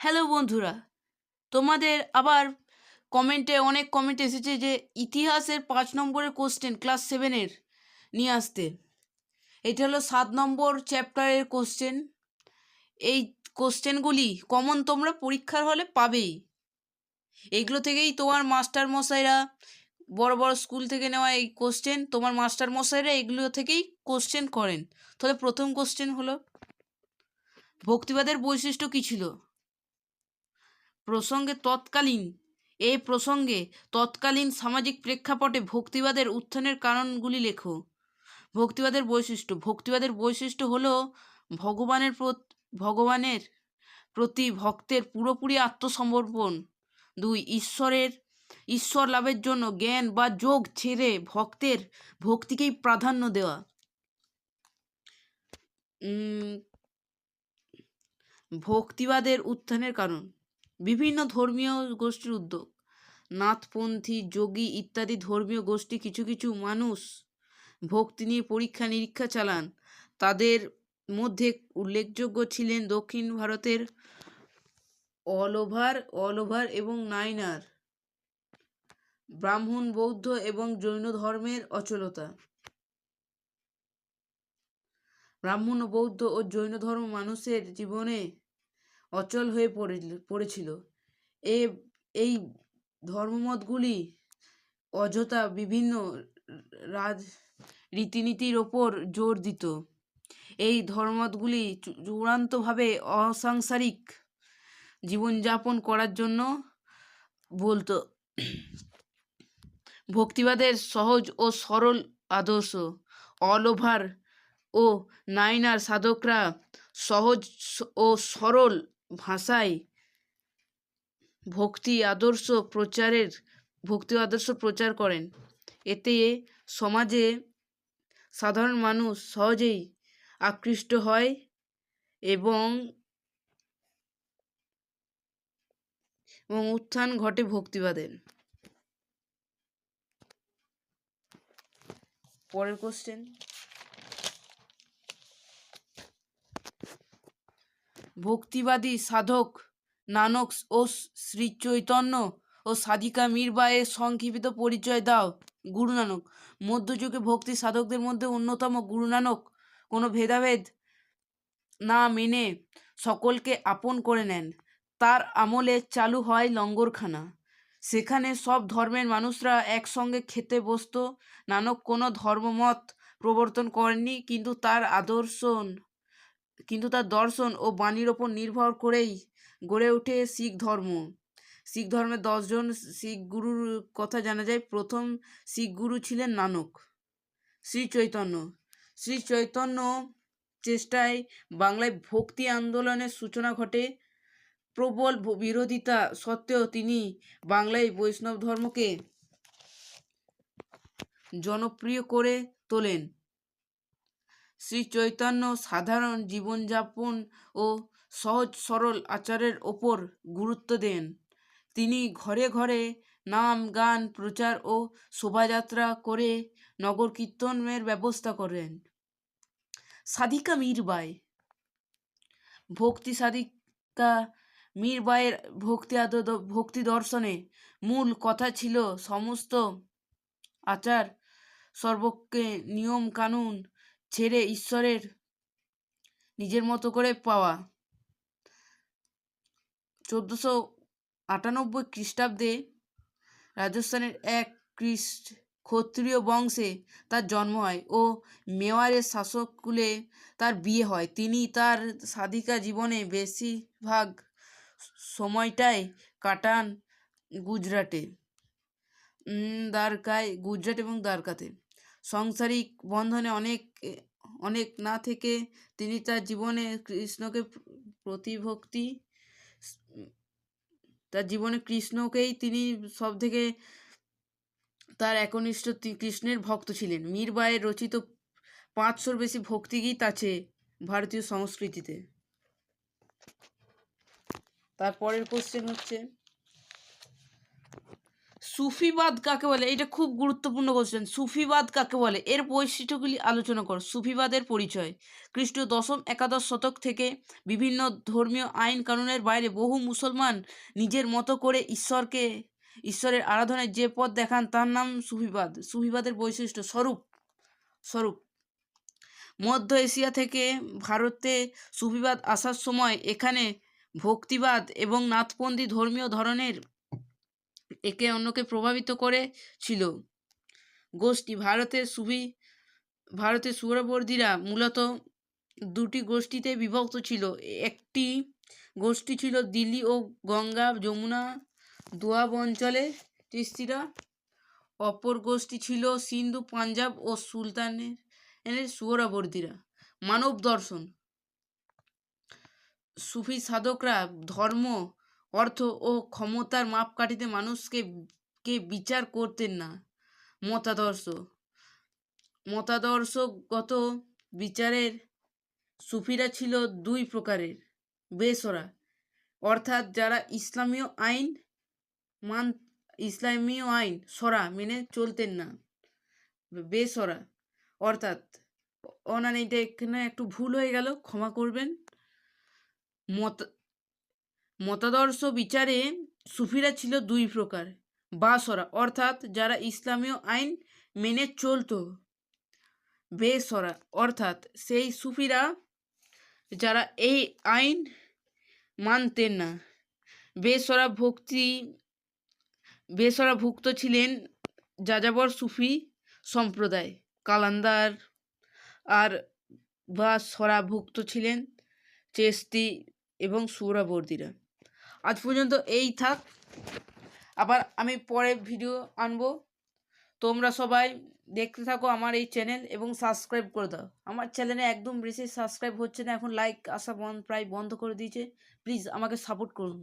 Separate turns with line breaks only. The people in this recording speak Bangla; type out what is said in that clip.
হ্যালো বন্ধুরা, তোমাদের আবার কমেন্টে অনেক কমেন্ট এসেছে যে ইতিহাসের পাঁচ নম্বরের কোশ্চেন ক্লাস সেভেনের নিয়ে আসতে। এটা হলো সাত নম্বর চ্যাপ্টারের কোশ্চেন এই কোশ্চেনগুলি কমন তোমরা পরীক্ষার হলে পাবেই। এগুলো থেকেই তোমার মাস্টার মশাইরা, বড় বড় স্কুল থেকে নেওয়া এই কোশ্চেন তোমার মাস্টার মশাইরা এগুলো থেকেই কোশ্চেন করেন। তাহলে প্রথম কোশ্চেন হলো, ভক্তিবাদের বৈশিষ্ট্য কী ছিল? প্রসঙ্গে তৎকালীন, এই প্রসঙ্গে তৎকালীন সামাজিক প্রেক্ষাপটে ভক্তিবাদের উত্থানের কারণগুলি লেখো। ভক্তিবাদের বৈশিষ্ট্য ভক্তিবাদের বৈশিষ্ট্য হলো ভগবানের ভগবানের প্রতি ভক্তের পুরোপুরি আত্মসমর্পণ। দুই, ঈশ্বরের, ঈশ্বর লাভের জন্য জ্ঞান বা যোগ ছেড়ে ভক্তের ভক্তিকেই প্রাধান্য দেওয়া। ভক্তিবাদের উত্থানের কারণ। বিভিন্ন ধর্মীয় গোষ্ঠীর উদ্যোগ। নাথপন্থী, যোগী ইত্যাদি ধর্মীয় গোষ্ঠী কিছু কিছু মানুষ ভক্তি নিয়ে পরীক্ষা নিরীক্ষা চালান। তাদের মধ্যে উল্লেখযোগ্য ছিলেন দক্ষিণ ভারতের অল ওভার অল ওভার এবং নাইনার। ব্রাহ্মণ, বৌদ্ধ এবং জৈন ধর্মের অচলতা। ব্রাহ্মণ, বৌদ্ধ ও জৈন ধর্ম মানুষের জীবনে অচল হয়ে পড়ে, পড়েছিল। এ, এই ধর্মমতগুলি অযথা বিভিন্ন রাজ, রীতিনীতির ওপর জোর দিত। এই ধর্মমতগুলি চূড়ান্তভাবে অসাংসারিক জীবনযাপন করার জন্য বলতো। ভক্তিবাদের সহজ ও সরল আদর্শ অল ওভার ও নাইনার সাধকরা সহজ ও সরল ভাষায় ভক্তি আদর্শ প্রচারের, ভক্তি আদর্শ প্রচার করেন। এতে সমাজে সাধারণ মানুষ সহজেই আকৃষ্ট হয় এবং এবং উত্থান ঘটে ভক্তিবাদের। পরের কোশ্চেন ভক্তিবাদী সাধক নানক ও শ্রী চৈতন্য ও সাধিকা মীরবাইয়ের সংক্ষিপ্ত পরিচয় দাও। গুরু নানক, মধ্যযুগে ভক্তি সাধকদের মধ্যে অন্যতম গুরু নানক কোনো ভেদাভেদ না মেনে সকলকে আপন করে নেন। তার আমলে চালু হয় লঙ্গরখানা। সেখানে সব ধর্মের মানুষরা একসঙ্গে খেতে বসতো। নানক কোনো ধর্মমত প্রবর্তন করেননি, কিন্তু তার আদর্শন কিন্তু তার দর্শন ও বাণীর ওপর নির্ভর করেই গড়ে ওঠে শিখ ধর্ম। শিখ ধর্মের দশজন শিখ গুরুর কথা জানা যায়। প্রথম শিখ গুরু ছিলেন নানক। শ্রী চৈতন্য। শ্রী চৈতন্য চেষ্টায় বাংলায় ভক্তি আন্দোলনের সূচনা ঘটে। প্রবল বিরোধিতা সত্ত্বেও তিনি বাংলায় বৈষ্ণব ধর্মকে জনপ্রিয় করে তোলেন। শ্রী চৈতন্য সাধারণ জীবনযাপন ও সহজ সরল আচারের ওপর গুরুত্ব দেন। তিনি ঘরে ঘরে নাম, গান, প্রচার ও শোভাযাত্রা করে নগর কীর্তনের ব্যবস্থা করেন। সাধিকা মীরবাই ভক্তি সাধিকা মীরবাইয়ের ভক্তি ভক্তি দর্শনে মূল কথা ছিল সমস্ত আচার সর্বকে নিয়ম কানুন ছেড়ে ঈশ্বরের নিজের মতো করে পাওয়া। চোদ্দোশো আটানব্বই খ্রিস্টাব্দে রাজস্থানের এক খ্রিস্ট ক্ষত্রিয় বংশে তার জন্ম হয় ও মেওয়ারের শাসককুলে তার বিয়ে হয়। তিনি তার সাধিকা জীবনে বেশিরভাগ সময়টাই কাটান গুজরাটে। দ্বারকায়, গুজরাট এবং দ্বারকাতে। সাংসারিক বন্ধনে অনেক অনেক না থেকে তিনি তার জীবনে কৃষ্ণকে প্রতিভক্তি তার জীবনে কৃষ্ণকেই তিনি সব থেকে তার একনিষ্ঠ কৃষ্ণের ভক্ত ছিলেন। মীরবাইয়ের রচিত পাঁচশোর বেশি ভক্তিগীত আছে ভারতীয় সংস্কৃতিতে। তারপরের কোশ্চেন হচ্ছে সুফিবাদ কাকে বলে? এটা খুব গুরুত্বপূর্ণ কোশ্চেন সুফিবাদ কাকে বলে? এর বৈশিষ্ট্যগুলি আলোচনা কর। সুফিবাদের পরিচয়। খ্রিস্ট দশম একাদশ শতক থেকে বিভিন্ন ধর্মীয় আইন কানুনের বাইরে বহু মুসলমান নিজের মতো করে ঈশ্বরকে, ঈশ্বরের আরাধনায় যে পথ দেখান তার নাম সুফিবাদ। সুফিবাদের বৈশিষ্ট্য স্বরূপ স্বরূপ। মধ্য এশিয়া থেকে ভারতে সুফিবাদ আসার সময় এখানে ভক্তিবাদ এবং নাথপন্থী ধর্মীয় ধরনের একে অন্যকে প্রভাবিত করেছিল গোষ্ঠী ভারতের সুফি ভারতের সুরবর্দীরা মূলত দুটি গোষ্ঠীতে বিভক্ত ছিল। একটি গোষ্ঠী ছিল দিল্লি ও গঙ্গা যমুনা দোয়াব অঞ্চলে তিস্তিরা। অপর গোষ্ঠী ছিল সিন্ধু, পাঞ্জাব ও সুলতানের এর সুহরাবর্দীরা মানব দর্শন। সুফি সাধকরা ধর্ম অর্থ ও ক্ষমতার মাপকাঠিতে মানুষকে, কে বিচার করতেন না। মতাদর্শ। মতাদর্শগত বিচারের সুফিরা ছিল দুই প্রকারের। বেসরা, অর্থাৎ যারা ইসলামীয় আইন মান, ইসলামীয় আইন সরা মেনে চলতেন না। বেসরা, অর্থাৎ অনান এটা এখানে একটু ভুল হয়ে গেল, ক্ষমা করবেন। মত মতাদর্শ বিচারে সুফিরা ছিল দুই প্রকার, বাসরা, অর্থাৎ যারা ইসলামীয় আইন মেনে চলতো। বেসরা, অর্থাৎ সেই সুফিরা যারা এই আইন মানতেন না। বেসরা ভক্তি, বেসরা ভুক্ত ছিলেন যাযাবর সুফি সম্প্রদায়, কালান্দার আর বা সরাভুক্ত ছিলেন চেস্তি এবং সুরাবর্দীরা। আজ পর্যন্ত এই থাক। আবার আমি পরে ভিডিও আনব। তোমরা সবাই দেখতে থাকো আমার এই চ্যানেল এবং সাবস্ক্রাইব করে দাও। আমার চ্যানেলে একদম বেশি সাবস্ক্রাইব হচ্ছে না। এখন লাইক আসা বন্ধ প্রায় বন্ধ করে দিয়েছে। প্লিজ আমাকে সাপোর্ট করুন।